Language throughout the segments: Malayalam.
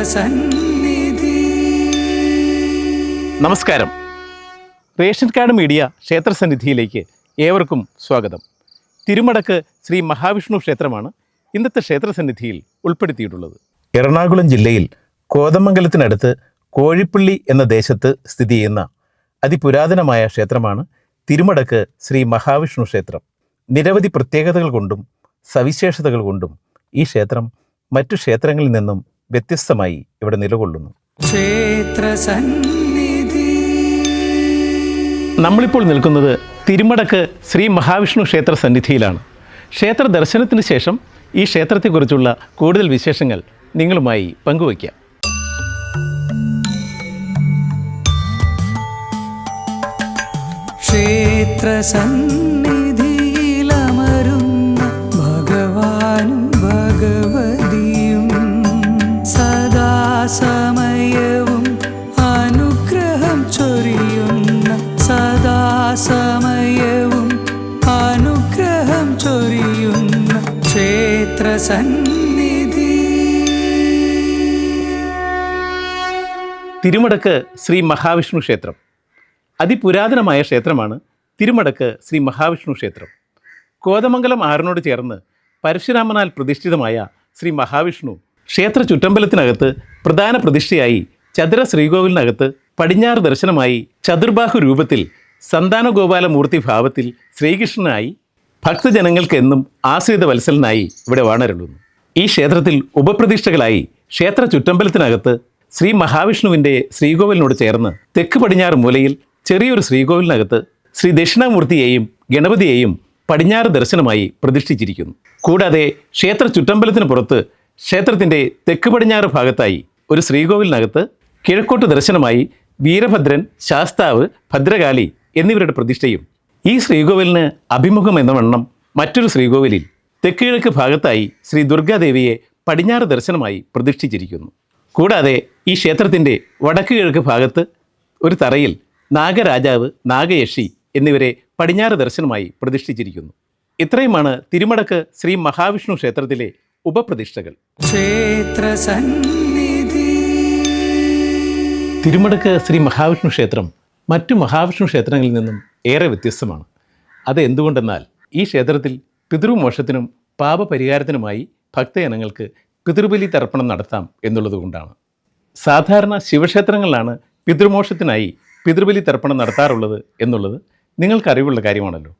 ക്ഷേത്രസന്നിധി നമസ്കാരം. റേഷൻ കാർഡ് മീഡിയ ക്ഷേത്രസന്നിധിയിലേക്ക് ഏവർക്കും സ്വാഗതം. തിരുമടക്ക് ശ്രീ മഹാവിഷ്ണു ക്ഷേത്രമാണ് ഇന്നത്തെ ക്ഷേത്രസന്നിധിയിൽ ഉൾപ്പെടുത്തിയിട്ടുള്ളത്. എറണാകുളം ജില്ലയിൽ കോതമംഗലത്തിനടുത്ത് കോഴിപ്പള്ളി എന്ന ദേശത്ത് സ്ഥിതി ചെയ്യുന്ന അതിപുരാതനമായ ക്ഷേത്രമാണ് തിരുമടക്ക് ശ്രീ മഹാവിഷ്ണു ക്ഷേത്രം. നിരവധി പ്രത്യേകതകൾ കൊണ്ടും സവിശേഷതകൾ കൊണ്ടും ഈ ക്ഷേത്രം മറ്റു ക്ഷേത്രങ്ങളിൽ നിന്നും വ്യത്യസ്തമായി ഇവിടെ നിലകൊള്ളുന്നു. നമ്മളിപ്പോൾ നിൽക്കുന്നത് തിരുമടക്ക് ശ്രീ മഹാവിഷ്ണു ക്ഷേത്ര സന്നിധിയിലാണ് ക്ഷേത്ര ദർശനത്തിന് ശേഷം ഈ ക്ഷേത്രത്തെക്കുറിച്ചുള്ള കൂടുതൽ വിശേഷങ്ങൾ നിങ്ങളുമായി പങ്കുവയ്ക്കാം. ക്ഷേത്രസന്നിധിയിലമരുന്ന ക്ഷേത്രസന്നിധി തിരുമടക്ക് ശ്രീ മഹാവിഷ്ണു ക്ഷേത്രം. അതിപുരാതനമായ ക്ഷേത്രമാണ് തിരുമടക്ക് ശ്രീ മഹാവിഷ്ണു ക്ഷേത്രം. കോതമംഗലം ആറിനോട് ചേർന്ന് പരശുരാമനാൽ പ്രതിഷ്ഠിതമായ ശ്രീ മഹാവിഷ്ണു ക്ഷേത്ര ചുറ്റമ്പലത്തിനകത്ത് പ്രധാന പ്രതിഷ്ഠയായി ചതുര ശ്രീകോവിലിനകത്ത് പടിഞ്ഞാറ് ദർശനമായി ചതുർബാഹു രൂപത്തിൽ സന്താനഗോപാലമൂർത്തി ഭാവത്തിൽ ശ്രീകൃഷ്ണനായി ഭക്തജനങ്ങൾക്ക് എന്നും ആശ്രിത വത്സലനായി ഇവിടെ വാണരുളുന്നു. ഈ ക്ഷേത്രത്തിൽ ഉപപ്രതിഷ്ഠകളായി ക്ഷേത്ര ചുറ്റമ്പലത്തിനകത്ത് ശ്രീ മഹാവിഷ്ണുവിന്റെ ശ്രീകോവിലിനോട് ചേർന്ന് തെക്ക് പടിഞ്ഞാറ് മൂലയിൽ ചെറിയൊരു ശ്രീകോവിലിനകത്ത് ശ്രീ ദക്ഷിണാമൂർത്തിയെയും ഗണപതിയെയും പടിഞ്ഞാറ് ദർശനമായി പ്രതിഷ്ഠിച്ചിരിക്കുന്നു. കൂടാതെ ക്ഷേത്ര ചുറ്റമ്പലത്തിന് പുറത്ത് ക്ഷേത്രത്തിന്റെ തെക്ക് പടിഞ്ഞാറ് ഭാഗത്തായി ഒരു ശ്രീകോവിലിനകത്ത് കിഴക്കോട്ട് ദർശനമായി വീരഭദ്രൻ ശാസ്താവ് ഭദ്രകാളി എന്നിവരുടെ പ്രതിഷ്ഠയും ഈ ശ്രീകോവിലിന് അഭിമുഖം എന്ന വണ്ണം മറ്റൊരു ശ്രീകോവിലിൽ തെക്ക് കിഴക്ക് ഭാഗത്തായി ശ്രീ ദുർഗാദേവിയെ പടിഞ്ഞാറ് ദർശനമായി പ്രതിഷ്ഠിച്ചിരിക്കുന്നു. കൂടാതെ ഈ ക്ഷേത്രത്തിന്റെ വടക്ക് കിഴക്ക് ഭാഗത്ത് ഒരു തറയിൽ നാഗരാജാവ് നാഗയക്ഷി എന്നിവരെ പടിഞ്ഞാറ് ദർശനമായി പ്രതിഷ്ഠിച്ചിരിക്കുന്നു. ഇത്രയുമാണ് തിരുമടക്ക് ശ്രീ മഹാവിഷ്ണു ക്ഷേത്രത്തിലെ ഉപപ്രതിഷ്ഠകൾ. തിരുമടക്ക് ശ്രീ മഹാവിഷ്ണു ക്ഷേത്രം മറ്റു മഹാവിഷ്ണു ക്ഷേത്രങ്ങളിൽ നിന്നും ഏറെ വ്യത്യസ്തമാണ്. അത് എന്തുകൊണ്ടെന്നാൽ ഈ ക്ഷേത്രത്തിൽ പിതൃമോക്ഷത്തിനും പാപപരിഹാരത്തിനുമായി ഭക്തജനങ്ങൾക്ക് പിതൃബലി തർപ്പണം നടത്താം എന്നുള്ളതുകൊണ്ടാണ് സാധാരണ ശിവക്ഷേത്രങ്ങളിലാണ് പിതൃമോക്ഷത്തിനായി പിതൃബലി തർപ്പണം നടത്താറുള്ളത് എന്നുള്ളത് നിങ്ങൾക്കറിവുള്ള കാര്യമാണല്ലോ.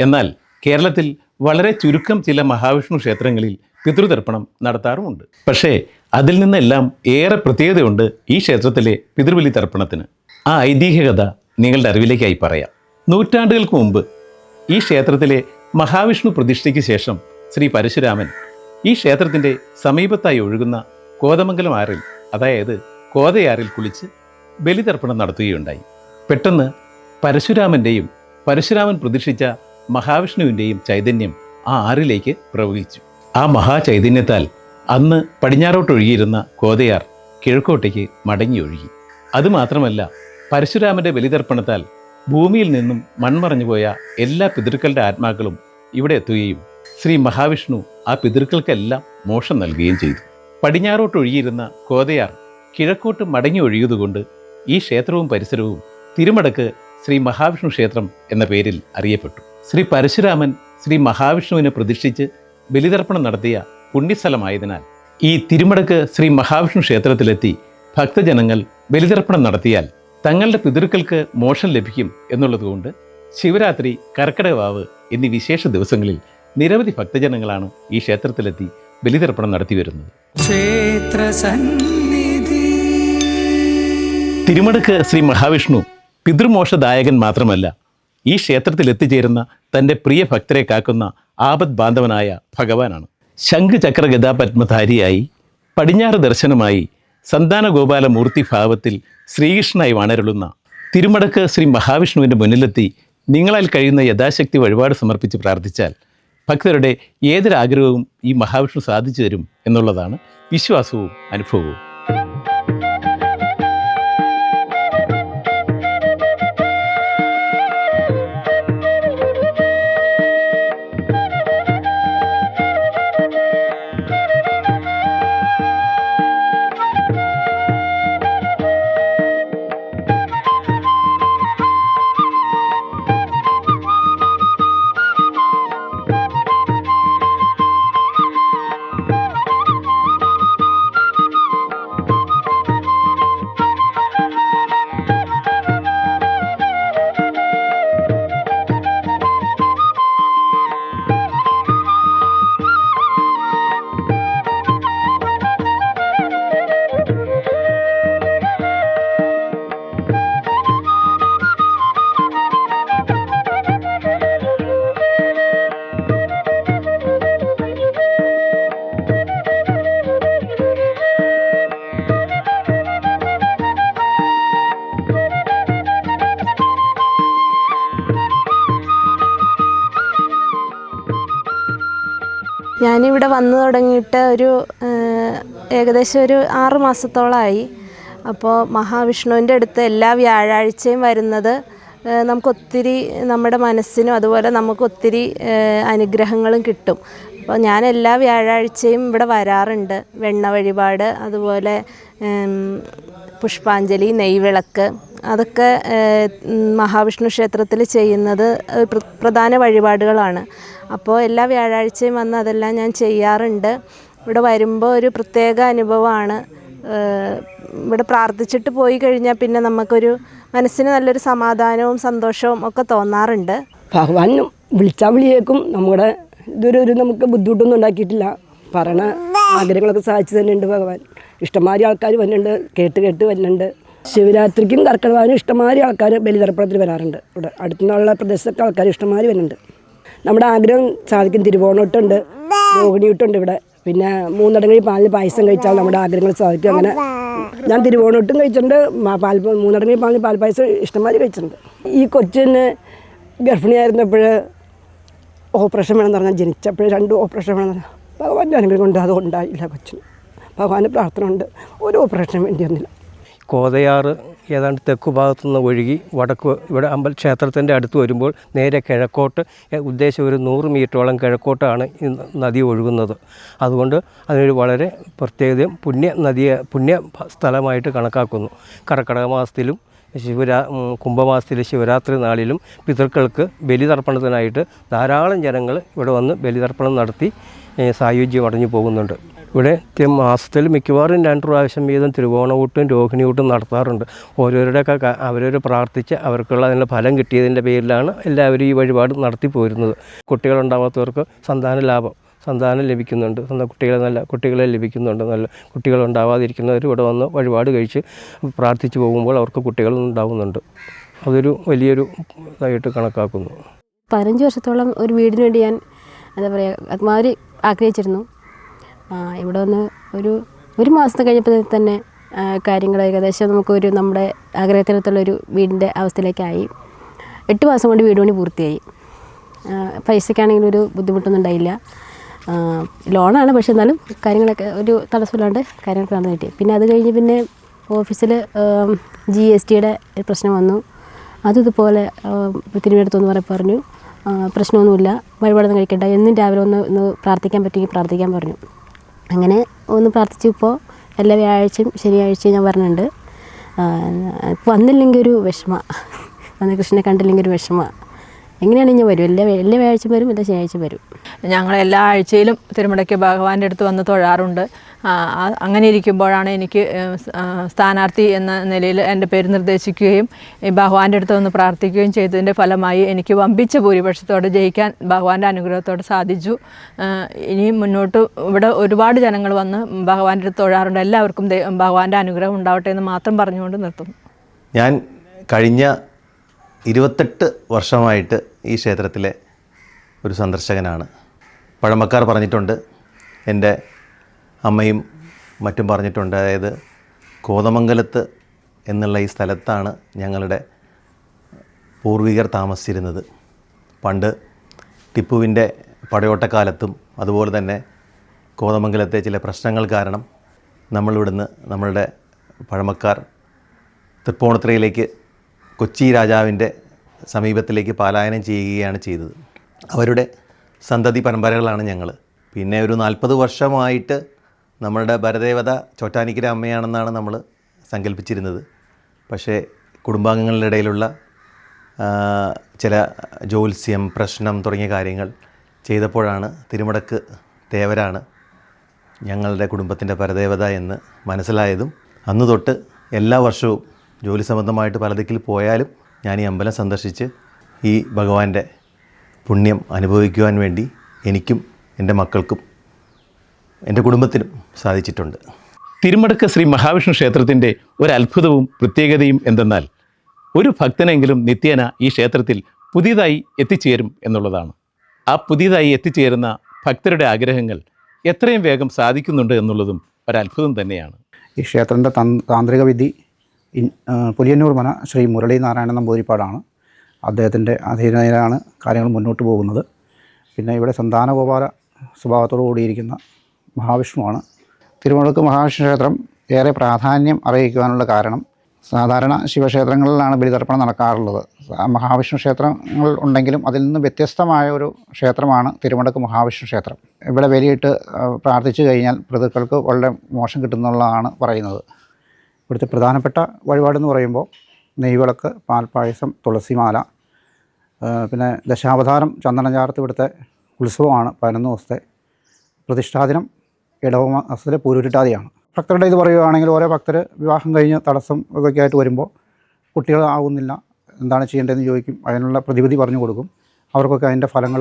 എന്നാൽ കേരളത്തിൽ വളരെ ചുരുക്കം ചില മഹാവിഷ്ണു ക്ഷേത്രങ്ങളിൽ പിതൃതർപ്പണം നടത്താറുമുണ്ട്. പക്ഷേ അതിൽ നിന്നെല്ലാം ഏറെ പ്രത്യേകതയുണ്ട് ഈ ക്ഷേത്രത്തിലെ പിതൃബലി തർപ്പണത്തിന്. ആ ഐതിഹ്യകഥ നിങ്ങളുടെ അറിവിലേക്കായി പറയാം. നൂറ്റാണ്ടുകൾക്ക് മുമ്പ് ഈ ക്ഷേത്രത്തിലെ മഹാവിഷ്ണു പ്രതിഷ്ഠയ്ക്ക് ശേഷം ശ്രീ പരശുരാമൻ ഈ ക്ഷേത്രത്തിന്റെ സമീപത്തായി ഒഴുകുന്ന കോതമംഗലം ആറിൽ അതായത് കോതയാറിൽ കുളിച്ച് ബലിതർപ്പണം നടത്തുകയുണ്ടായി. പെട്ടെന്ന് പരശുരാമന്റെയും പരശുരാമൻ പ്രതിഷ്ഠിച്ച മഹാവിഷ്ണുവിന്റെയും ചൈതന്യം ആ ആറിലേക്ക് പ്രവഹിച്ചു. ആ മഹാചൈതന്യത്താൽ അന്ന് പടിഞ്ഞാറോട്ടൊഴുകിയിരുന്ന കോതയാർ കിഴക്കോട്ടേക്ക് മടങ്ങി ഒഴുകി അതുമാത്രമല്ല പരശുരാമന്റെ ബലിതർപ്പണത്താൽ ഭൂമിയിൽ നിന്നും മൺമറഞ്ഞുപോയ എല്ലാ പിതൃക്കളുടെ ആത്മാക്കളും ഇവിടെ എത്തുകയും ശ്രീ മഹാവിഷ്ണു ആ പിതൃക്കൾക്കെല്ലാം മോക്ഷം നൽകുകയും ചെയ്തു. പടിഞ്ഞാറോട്ടൊഴുകിയിരുന്ന കോതയാർ കിഴക്കോട്ട് മടങ്ങി ഒഴുകിയതുകൊണ്ട് ഈ ക്ഷേത്രവും പരിസരവും തിരുമടക്ക് ശ്രീ മഹാവിഷ്ണു ക്ഷേത്രം എന്ന പേരിൽ അറിയപ്പെട്ടു. ശ്രീ പരശുരാമൻ ശ്രീ മഹാവിഷ്ണുവിനെ പ്രതിഷ്ഠിച്ച് ബലിതർപ്പണം നടത്തിയ പുണ്യസ്ഥലമായതിനാൽ ഈ തിരുമടക്ക് ശ്രീ മഹാവിഷ്ണു ക്ഷേത്രത്തിലെത്തി ഭക്തജനങ്ങൾ ബലിതർപ്പണം നടത്തിയാൽ തങ്ങളുടെ പിതൃക്കൾക്ക് മോക്ഷം ലഭിക്കും എന്നുള്ളതുകൊണ്ട് ശിവരാത്രി കർക്കിടകവാവ് എന്നീ വിശേഷ ദിവസങ്ങളിൽ നിരവധി ഭക്തജനങ്ങളാണ് ഈ ക്ഷേത്രത്തിലെത്തി ബലിതർപ്പണം നടത്തി വരുന്നത്. ക്ഷേത്രസന്നിധി തിരുമടക്ക് ശ്രീ മഹാവിഷ്ണു പിതൃമോഷദായകൻ മാത്രമല്ല ഈ ക്ഷേത്രത്തിൽ എത്തിച്ചേരുന്ന തന്റെ പ്രിയ ഭക്തരെ കാക്കുന്ന ആപത് ബാന്ധവനായ ഭഗവാനാണ്. ശംഖ് ചക്ര ഗതാപത്മധാരിയായി പടിഞ്ഞാറ് ദർശനമായി സന്താന ഗോപാല മൂർത്തി ഭാവത്തിൽ ശ്രീകൃഷ്ണനായി വാണരുളുന്ന തിരുമടക്ക് ശ്രീ മഹാവിഷ്ണുവിന്റെ മുന്നിലെത്തി നിങ്ങളാൽ കഴിയുന്ന യഥാശക്തി വഴിപാട് സമർപ്പിച്ച് പ്രാർത്ഥിച്ചാൽ ഭക്തരുടെ ഏതൊരാഗ്രഹവും ഈ മഹാവിഷ്ണു സാധിച്ചു തരും എന്നുള്ളതാണ് വിശ്വാസവും അനുഭവവും. ഞാനിവിടെ വന്നു തുടങ്ങിയിട്ട് ഒരു ഏകദേശം ഒരു ആറ് മാസത്തോളമായി അപ്പോൾ മഹാവിഷ്ണുവിന്റെ അടുത്ത് എല്ലാ വ്യാഴാഴ്ചയും വരുന്നത് നമുക്കൊത്തിരി നമ്മുടെ മനസ്സിനും അതുപോലെ നമുക്കൊത്തിരി അനുഗ്രഹങ്ങളും കിട്ടും. അപ്പോൾ ഞാൻ എല്ലാ വ്യാഴാഴ്ചയും ഇവിടെ വരാറുണ്ട്. വെണ്ണ വഴിപാട് അതുപോലെ പുഷ്പാഞ്ജലി നെയ്വിളക്ക് അതൊക്കെ മഹാവിഷ്ണു ക്ഷേത്രത്തിൽ ചെയ്യുന്നത് പ്രധാന വഴിപാടുകളാണ്. അപ്പോൾ എല്ലാ വ്യാഴാഴ്ചയും വന്ന് അതെല്ലാം ഞാൻ ചെയ്യാറുണ്ട്. ഇവിടെ വരുമ്പോൾ ഒരു പ്രത്യേക അനുഭവമാണ്. ഇവിടെ പ്രാർത്ഥിച്ചിട്ട് പോയി കഴിഞ്ഞാൽ പിന്നെ നമുക്കൊരു മനസ്സിന് നല്ലൊരു സമാധാനവും സന്തോഷവും ഒക്കെ തോന്നാറുണ്ട്. ഭഗവാൻ വിളിച്ചാൽ വിളിയേക്കും. നമ്മുടെ ഇതൊരു ഒരു നമുക്ക് ബുദ്ധിമുട്ടൊന്നും ഉണ്ടാക്കിയിട്ടില്ല. പറയണ ആഗ്രഹങ്ങളൊക്കെ സാധിച്ചു തന്നെയുണ്ട് ഭഗവാൻ. ഇഷ്ടംമാതിരി ആൾക്കാർ വരുന്നുണ്ട് കേട്ട് കേട്ട് വരുന്നുണ്ട് ശിവരാത്രിക്കും കർക്കിടവാനും ഇഷ്ടംമാതിരി ആൾക്കാർ ബലിതർപ്പണത്തിൽ വരാറുണ്ട്. ഇവിടെ അടുത്തുനിന്നുള്ള പ്രദേശത്തൊക്കെ ആൾക്കാർ ഇഷ്ടംമാതിരി വരുന്നുണ്ട്. നമ്മുടെ ആഗ്രഹം സാധിക്കും. തിരുവോണോട്ടുണ്ട് രോഹിണിയൂട്ടുണ്ട് ഇവിടെ. പിന്നെ മൂന്നടങ്ങി പാലിൽ പായസം കഴിച്ചാൽ നമ്മുടെ ആഗ്രഹങ്ങൾ സാധിക്കും. അങ്ങനെ ഞാൻ തിരുവോണോട്ടും കഴിച്ചിട്ടുണ്ട്. പാൽ മൂന്നടങ്ങി പാലിൽ പാൽ പായസം ഇഷ്ടംമാതിരി കഴിച്ചിട്ടുണ്ട്. ഈ കൊച്ചിന് ഗർഭിണിയായിരുന്നപ്പോൾ ഓപ്പറേഷൻ വേണമെന്ന് പറഞ്ഞാൽ ജനിച്ചപ്പോഴും രണ്ട് ഓപ്പറേഷൻ വേണമെന്ന് പറഞ്ഞാൽ ഭഗവാന്റെ അനുഗ്രഹം കൊണ്ട് അത് ഉണ്ടായില്ല കൊച്ചിന്. ഭഗവാന്റെ പ്രാർത്ഥന ഉണ്ട് ഒരു ഓപ്പറേഷൻ വേണ്ടി വന്നില്ല കോതയാറ് ഏതാണ്ട് തെക്കു ഭാഗത്തു നിന്ന് ഒഴുകി വടക്ക് ഇവിടെ അമ്പൽ ക്ഷേത്രത്തിന്റെ അടുത്ത് വരുമ്പോൾ നേരെ കിഴക്കോട്ട് ഉദ്ദേശം ഒരു നൂറ് മീറ്ററോളം കിഴക്കോട്ടാണ് ഈ നദി ഒഴുകുന്നത്. അതുകൊണ്ട് അതിനൊരു വളരെ പ്രത്യേകതയും പുണ്യ നദിയെ പുണ്യ സ്ഥലമായിട്ട് കണക്കാക്കുന്നു. കർക്കടക മാസത്തിലും ശിവരാ കുംഭമാസത്തിലെ ശിവരാത്രി നാളിലും പിതൃക്കൾക്ക് ബലിതർപ്പണത്തിനായിട്ട് ധാരാളം ജനങ്ങൾ ഇവിടെ വന്ന് ബലിതർപ്പണം നടത്തി സായുജ്യം അടഞ്ഞു പോകുന്നുണ്ട്. ഇവിടെ മാസത്തിൽ മിക്കവാറും രണ്ട് പ്രാവശ്യം വീതം തിരുവോണവൂട്ടും രോഹിണിയൂട്ടും നടത്താറുണ്ട്. ഓരോരുടെയൊക്കെ അവരവർ പ്രാർത്ഥിച്ച് അവർക്കുള്ള അതിന്റെ ഫലം കിട്ടിയതിന്റെ പേരിലാണ് എല്ലാവരും ഈ വഴിപാട് നടത്തി പോരുന്നത്. കുട്ടികളുണ്ടാവാത്തവർക്ക് സന്താന ലാഭം സന്താനം ലഭിക്കുന്നുണ്ട്. സ്വന്തം കുട്ടികളെ നല്ല കുട്ടികളെ ലഭിക്കുന്നുണ്ട്. നല്ല കുട്ടികളുണ്ടാവാതിരിക്കുന്നവർ ഇവിടെ വന്ന് വഴിപാട് കഴിച്ച് പ്രാർത്ഥിച്ചു പോകുമ്പോൾ അവർക്ക് കുട്ടികൾ ഉണ്ടാവുന്നുണ്ട്. അതൊരു വലിയൊരു ഇതായിട്ട് കണക്കാക്കുന്നു. പതിനഞ്ച് വർഷത്തോളം ഒരു വീടിന് വേണ്ടി ഞാൻ എന്താ പറയുക അതുമാതിരി ആഗ്രഹിച്ചിരുന്നു. ഇവിടെ വന്ന് ഒരു ഒരു മാസത്തെ കഴിഞ്ഞപ്പോൾ തന്നെ കാര്യങ്ങൾ ഏകദേശം നമുക്കൊരു നമ്മുടെ ആഗ്രഹത്തിനകത്തുള്ളൊരു വീടിന്റെ അവസ്ഥയിലേക്കായി. എട്ട് മാസം കൊണ്ട് വീട് പണി പൂർത്തിയായി. പൈസയ്ക്കാണെങ്കിലും ഒരു ബുദ്ധിമുട്ടൊന്നും ഉണ്ടായില്ല ലോണാണ് പക്ഷെ എന്നാലും കാര്യങ്ങളൊക്കെ ഒരു തടസ്സമില്ലാണ്ട് കാര്യങ്ങളൊക്കെ നടന്നു കിട്ടി. പിന്നെ അത് കഴിഞ്ഞ് പിന്നെ ഓഫീസിൽ ജി എസ് ടിയുടെ പ്രശ്നം വന്നു. അതും ഇതുപോലെ തിരുവനന്തപുരത്തൊന്ന് പറയാൻ പറഞ്ഞു. പ്രശ്നമൊന്നുമില്ല. വഴിപാടൊന്നും കഴിക്കണ്ട. എന്നും രാവിലെ ഒന്ന് ഒന്ന് പ്രാർത്ഥിക്കാൻ പറ്റുമെങ്കിൽ പ്രാർത്ഥിക്കാൻ പറഞ്ഞു. അങ്ങനെ ഒന്ന് പ്രാർത്ഥിച്ചു ഇപ്പോൾ എല്ലാ വ്യാഴാഴ്ചയും ശനിയാഴ്ചയും ഞാൻ പറഞ്ഞിട്ടുണ്ട്. വന്നില്ലെങ്കിൽ ഒരു വിഷമ. വന്ന് കൃഷ്ണനെ കണ്ടില്ലെങ്കിൽ ഒരു വിഷമ. എങ്ങനെയാണെങ്കിൽ ഞാൻ വരും? എല്ലാ എല്ലാ വ്യാഴ്ചയും വരും എല്ലാ ശനിയാഴ്ച വരും? ഞങ്ങൾ എല്ലാ ആഴ്ചയിലും തിരുമുടയ്ക്ക് ഭഗവാന്റെ അടുത്ത് വന്ന് തൊഴാറുണ്ട്. അങ്ങനെ ഇരിക്കുമ്പോഴാണ് എനിക്ക് സ്ഥാനാർത്ഥി എന്ന നിലയിൽ എന്റെ പേര് നിർദ്ദേശിക്കുകയും ഭഗവാന്റെ അടുത്ത് ഒന്ന് പ്രാർത്ഥിക്കുകയും ചെയ്തതിന്റെ ഫലമായി എനിക്ക് വമ്പിച്ച ഭൂരിപക്ഷത്തോടെ ജയിക്കാൻ ഭഗവാന്റെ അനുഗ്രഹത്തോടെ സാധിച്ചു. ഇനിയും മുന്നോട്ട് ഇവിടെ ഒരുപാട് ജനങ്ങൾ വന്ന് ഭഗവാന്റെ അടുത്ത് തൊഴാറുണ്ട്. എല്ലാവർക്കും ഭഗവാന്റെ അനുഗ്രഹം ഉണ്ടാവട്ടെ എന്ന് മാത്രം പറഞ്ഞുകൊണ്ട് നിർത്തുന്നു. ഞാൻ കഴിഞ്ഞ ഇരുപത്തെട്ട് വർഷമായിട്ട് ഈ ക്ഷേത്രത്തിലെ ഒരു സന്ദർശകനാണ്. പഴമക്കാർ പറഞ്ഞിട്ടുണ്ട് എന്റെ അമ്മയും മറ്റും പറഞ്ഞിട്ടുണ്ട്. അതായത് കോതമംഗലത്ത് എന്നുള്ള ഈ സ്ഥലത്താണ് ഞങ്ങളുടെ പൂർവികർ താമസിച്ചിരുന്നത്. പണ്ട് ടിപ്പുവിന്റെ പടയോട്ടക്കാലത്തും അതുപോലെ തന്നെ കോതമംഗലത്തെ ചില പ്രശ്നങ്ങൾ കാരണം നമ്മളിവിടുന്ന് നമ്മളുടെ പഴമക്കാർ തൃപ്പൂണിത്തുറയിലേക്ക് കൊച്ചി രാജാവിന്റെ സമീപത്തിലേക്ക് പാലായനം ചെയ്യുകയാണ് ചെയ്തത്. അവരുടെ സന്തതി പരമ്പരകളാണ് ഞങ്ങൾ പിന്നെ ഒരു നാൽപ്പത് വർഷമായിട്ട് നമ്മളുടെ ഭരദേവത ചോറ്റാനിക്കര അമ്മയാണെന്നാണ് നമ്മൾ സങ്കല്പിച്ചിരുന്നത്. പക്ഷേ കുടുംബാംഗങ്ങളുടെ ഇടയിലുള്ള ചില ജോത്സ്യം പ്രശ്നം തുടങ്ങിയ കാര്യങ്ങൾ ചെയ്തപ്പോഴാണ് തിരുമുടക്ക് തേവരാണ് ഞങ്ങളുടെ കുടുംബത്തിന്റെ പരദേവത എന്ന് മനസ്സിലായതും. അന്ന് തൊട്ട് എല്ലാ വർഷവും ജോലി സംബന്ധമായിട്ട് പലതിക്കിൽ പോയാലും ഞാൻ ഈ അമ്പലം സന്ദർശിച്ച് ഈ ഭഗവാന്റെ പുണ്യം അനുഭവിക്കുവാൻ വേണ്ടി എനിക്കും എന്റെ മക്കൾക്കും എന്റെ കുടുംബത്തിനും സാധിച്ചിട്ടുണ്ട്. തിരുമടക്ക ശ്രീ മഹാവിഷ്ണു ക്ഷേത്രത്തിന്റെ ഒരു അത്ഭുതവും പ്രത്യേകതയും എന്തെന്നാൽ ഒരു ഭക്തനെങ്കിലും നിത്യേന ഈ ക്ഷേത്രത്തിൽ പുതിയതായി എത്തിച്ചേരും എന്നുള്ളതാണ്. ആ പുതിയതായി എത്തിച്ചേരുന്ന ഭക്തരുടെ ആഗ്രഹങ്ങൾ എത്രയും വേഗം സാധിക്കുന്നുണ്ട് എന്നുള്ളതും ഒരത്ഭുതം തന്നെയാണ്. ഈ ക്ഷേത്രത്തിന്റെ താന്ത്രിക വിധി പുലിയന്നൂർ മന ശ്രീ മുരളി നാരായണ നമ്പൂതിരിപ്പാടാണ്. അദ്ദേഹത്തിന്റെ അധീനതയിലാണ് കാര്യങ്ങൾ മുന്നോട്ട് പോകുന്നത്. പിന്നെ ഇവിടെ സന്താനഗോപാല സ്വഭാവത്തോടു കൂടിയിരിക്കുന്ന മഹാവിഷ്ണുവാണ്. തിരുമുടക്ക് മഹാവിഷ്ണു ക്ഷേത്രം ഏറെ പ്രാധാന്യം അറിയിക്കുവാനുള്ള കാരണം സാധാരണ ശിവക്ഷേത്രങ്ങളിലാണ് ബലിതർപ്പണം നടക്കാറുള്ളത്. മഹാവിഷ്ണു ക്ഷേത്രങ്ങൾ ഉണ്ടെങ്കിലും അതിൽ നിന്ന് വ്യത്യസ്തമായ ഒരു ക്ഷേത്രമാണ് തിരുമുടക്ക് മഹാവിഷ്ണു ക്ഷേത്രം ഇവിടെ ബലിയിട്ട് പ്രാർത്ഥിച്ചു കഴിഞ്ഞാൽ പ്രതിക്കൾക്ക് വളരെ മോശം കിട്ടുന്നുള്ളതാണ് പറയുന്നത്. ഇവിടുത്തെ പ്രധാനപ്പെട്ട വഴിപാടെന്ന് പറയുമ്പോൾ നെയ്വിളക്ക് പാൽപ്പായസം തുളസിമാല പിന്നെ ദശാവതാരം ചന്ദനം ചാർത്ത് ഇവിടുത്തെ ഉത്സവമാണ് പതിനൊന്ന് ദിവസത്തെ പ്രതിഷ്ഠാദിനം. ഇടവ മാസത്തിലെ പൂരുരുട്ടാതെയാണ്. ഭക്തരുടെ ഇത് പറയുകയാണെങ്കിൽ ഓരോ ഭക്തർ വിവാഹം കഴിഞ്ഞ് തടസ്സം ഇതൊക്കെ ആയിട്ട് വരുമ്പോൾ കുട്ടികൾ ആവുന്നില്ല എന്താണ് ചെയ്യേണ്ടതെന്ന് ചോദിക്കും. അതിനുള്ള പ്രതിവിധി പറഞ്ഞു കൊടുക്കും. അവർക്കൊക്കെ അതിന്റെ ഫലങ്ങൾ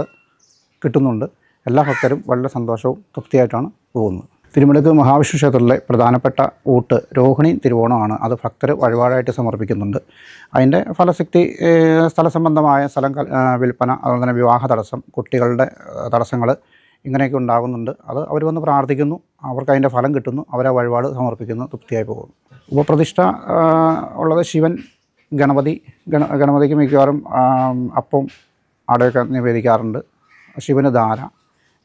കിട്ടുന്നുണ്ട്. എല്ലാ ഭക്തരും വളരെ സന്തോഷവും തൃപ്തിയായിട്ടാണ് പോകുന്നത്. തിരുമലക്ക് മഹാവിഷ്ണു ക്ഷേത്രത്തിലെ പ്രധാനപ്പെട്ട ഊട്ട് രോഹിണി തിരുവോണമാണ് അത് ഭക്തർ വഴിപാടായിട്ട് സമർപ്പിക്കുന്നുണ്ട്. അതിന്റെ ഫലശക്തി സ്ഥലസംബന്ധമായ സ്ഥലം വിൽപ്പന അതുപോലെ തന്നെ വിവാഹ തടസ്സം കുട്ടികളുടെ തടസ്സങ്ങൾ ഇങ്ങനെയൊക്കെ ഉണ്ടാകുന്നുണ്ട്. അത് അവർ വന്ന് പ്രാർത്ഥിക്കുന്നു. അവർക്ക് അതിന്റെ ഫലം കിട്ടുന്നു. അവരെ വഴിപാട് സമർപ്പിക്കുന്നു. തൃപ്തിയായി പോകുന്നു. ഉപപ്രതിഷ്ഠ ഉള്ളത് ശിവൻ ഗണപതി ഗണ ഗണപതിക്ക് മിക്കവാറും അപ്പം അടയൊക്കെ നിവേദിക്കാറുണ്ട്. ശിവന് ധാര.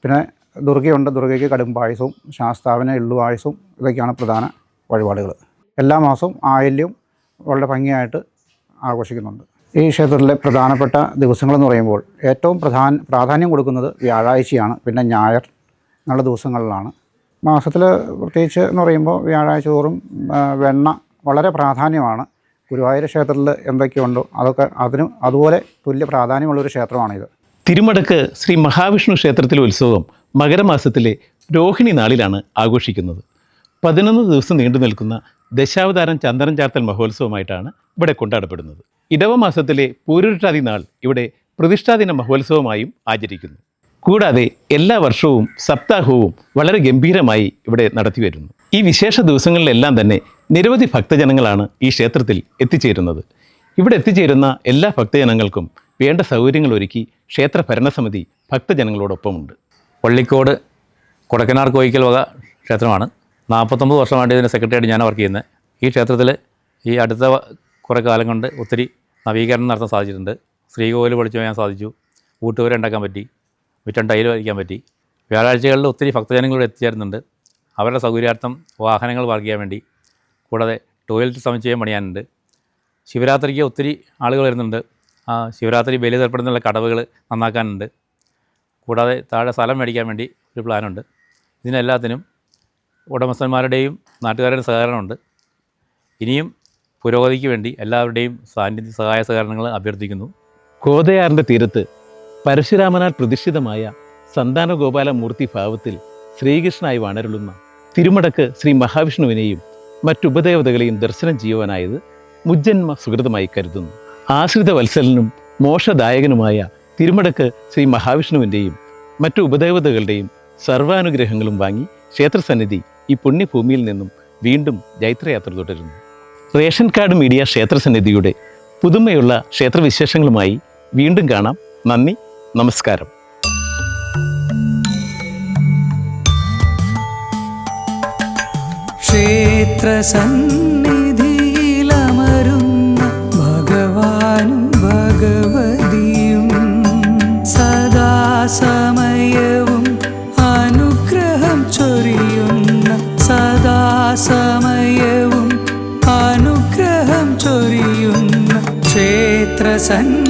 പിന്നെ ദുർഗയുണ്ട്. ദുർഗയ്ക്ക് കടും പായസവും ശാസ്താവിന് എള്ളു പായസവും ഇതൊക്കെയാണ് പ്രധാന വഴിപാടുകൾ. എല്ലാ മാസവും ആയല്യം വളരെ ഭംഗിയായിട്ട് ആഘോഷിക്കുന്നുണ്ട്. ഈ ക്ഷേത്രത്തിലെ പ്രധാനപ്പെട്ട ദിവസങ്ങളെന്ന് പറയുമ്പോൾ ഏറ്റവും പ്രധാന പ്രാധാന്യം കൊടുക്കുന്നത് വ്യാഴാഴ്ചയാണ്. പിന്നെ ഞായർ എന്നുള്ള ദിവസങ്ങളിലാണ്. മാസത്തിൽ പ്രത്യേകിച്ച് എന്ന് പറയുമ്പോൾ വ്യാഴാഴ്ച തോറും വെണ്ണ വളരെ പ്രാധാന്യമാണ്. ഗുരുവായൂർ ക്ഷേത്രത്തിൽ എന്തൊക്കെയുണ്ടോ അതൊക്കെ അതിനും അതുപോലെ തുല്യ പ്രാധാന്യമുള്ളൊരു ക്ഷേത്രമാണിത്. തിരുമടക്ക് ശ്രീ മഹാവിഷ്ണു ക്ഷേത്രത്തിലെ ഉത്സവം മകരമാസത്തിലെ രോഹിണി നാളിലാണ് ആഘോഷിക്കുന്നത്. പതിനൊന്ന് ദിവസം നീണ്ടു നിൽക്കുന്ന ദശാവതാരം ചന്ദനം ചാർത്തൽ മഹോത്സവമായിട്ടാണ് ഇവിടെ കൊണ്ടാടപ്പെടുന്നത്. ഇടവമാസത്തിലെ പൂരുരുട്ടാതി നാൾ ഇവിടെ പ്രതിഷ്ഠാദിന മഹോത്സവമായും ആചരിക്കുന്നു. കൂടാതെ എല്ലാ വർഷവും സപ്താഹവും വളരെ ഗംഭീരമായി ഇവിടെ നടത്തി വരുന്നു. ഈ വിശേഷ ദിവസങ്ങളിലെല്ലാം തന്നെ നിരവധി ഭക്തജനങ്ങളാണ് ഈ ക്ഷേത്രത്തിൽ എത്തിച്ചേരുന്നത്. ഇവിടെ എത്തിച്ചേരുന്ന എല്ലാ ഭക്തജനങ്ങൾക്കും വേണ്ട സൗകര്യങ്ങൾ ഒരുക്കി ക്ഷേത്ര ഭരണസമിതി ഭക്തജനങ്ങളോടൊപ്പമുണ്ട്. പള്ളിക്കോട് കൊടക്കനാർ കോയിക്കൽ വക ക്ഷേത്രമാണ്. നാൽപ്പത്തൊമ്പത് വർഷമായിട്ട് ഇതിന്റെ സെക്രട്ടറിയായിട്ട് ഞാൻ വർക്ക് ചെയ്യുന്നത്. ഈ ക്ഷേത്രത്തിൽ ഈ അടുത്ത കുറേ കാലം കൊണ്ട് ഒത്തിരി നവീകരണം നടത്താൻ സാധിച്ചിട്ടുണ്ട്. ശ്രീകോവിൽ പൊളിച്ചു പോകാൻ സാധിച്ചു. ഊട്ടുവരെ ഉണ്ടാക്കാൻ പറ്റി. മുറ്റം ടൈൽ വരയ്ക്കാൻ പറ്റി. വ്യാഴാഴ്ചകളിൽ ഒത്തിരി ഭക്തജനങ്ങൾ ഇവിടെ എത്തിച്ചേരുന്നുണ്ട്. അവരുടെ സൗകര്യാർത്ഥം വാഹനങ്ങൾ പാർക്ക് ചെയ്യാൻ വേണ്ടി. കൂടാതെ ടോയ്ലറ്റ് സമുച്ചയം പണിയാനുണ്ട്. ശിവരാത്രിക്ക് ഒത്തിരി ആളുകൾ വരുന്നുണ്ട്. ശിവരാത്രി ബലി തർപ്പണത്തിനുള്ള കടവുകൾ നന്നാക്കാനുണ്ട്. കൂടാതെ താഴെ സ്ഥലം മേടിക്കാൻ വേണ്ടി ഒരു പ്ലാനുണ്ട്. ഇതിനെല്ലാത്തിനും ഉടമസ്ഥന്മാരുടെയും നാട്ടുകാരുടെയും സഹകരണമുണ്ട്. ഇനിയും പുരോഗതിക്ക് വേണ്ടി എല്ലാവരുടെയും സാന്നിധ്യ സഹായ സഹകരണങ്ങൾ അഭ്യർത്ഥിക്കുന്നു. കോതയാറിന്റെ തീരത്ത് പരശുരാമനാൽ പ്രതിഷ്ഠിതമായ സന്താനഗോപാല മൂർത്തി ഭാവത്തിൽ ശ്രീകൃഷ്ണനായി വാണരുളുന്ന തിരുമടക്ക് ശ്രീ മഹാവിഷ്ണുവിനെയും മറ്റുപദേവതകളെയും ദർശനം ചെയ്യുവാനായത് മുജ്ജന്മ സുഹൃതമായി കരുതുന്നു. ആശ്രിത വത്സലനും മോക്ഷദായകനുമായ തിരുമടക്ക് ശ്രീ മഹാവിഷ്ണുവിന്റെയും മറ്റു ഉപദേവതകളുടെയും സർവാനുഗ്രഹങ്ങളും വാങ്ങി ക്ഷേത്രസന്നിധി ഈ പുണ്യഭൂമിയിൽ നിന്നും വീണ്ടും ജൈത്രയാത്ര തുടരുന്നു. റേഷൻ കാർഡ് മീഡിയ ക്ഷേത്രസന്നിധിയുടെ പുതുമയുള്ള ക്ഷേത്രവിശേഷങ്ങളുമായി വീണ്ടും കാണാം. നന്ദി നമസ്കാരം. ക്ഷേത്ര സന്നിധിയിലമരുന്ന ഭഗവാനും ഭഗവതിയും സദാസമയവും അനുഗ്രഹം ചൊരിയുന്ന ക്ഷേത്രസന്നിധി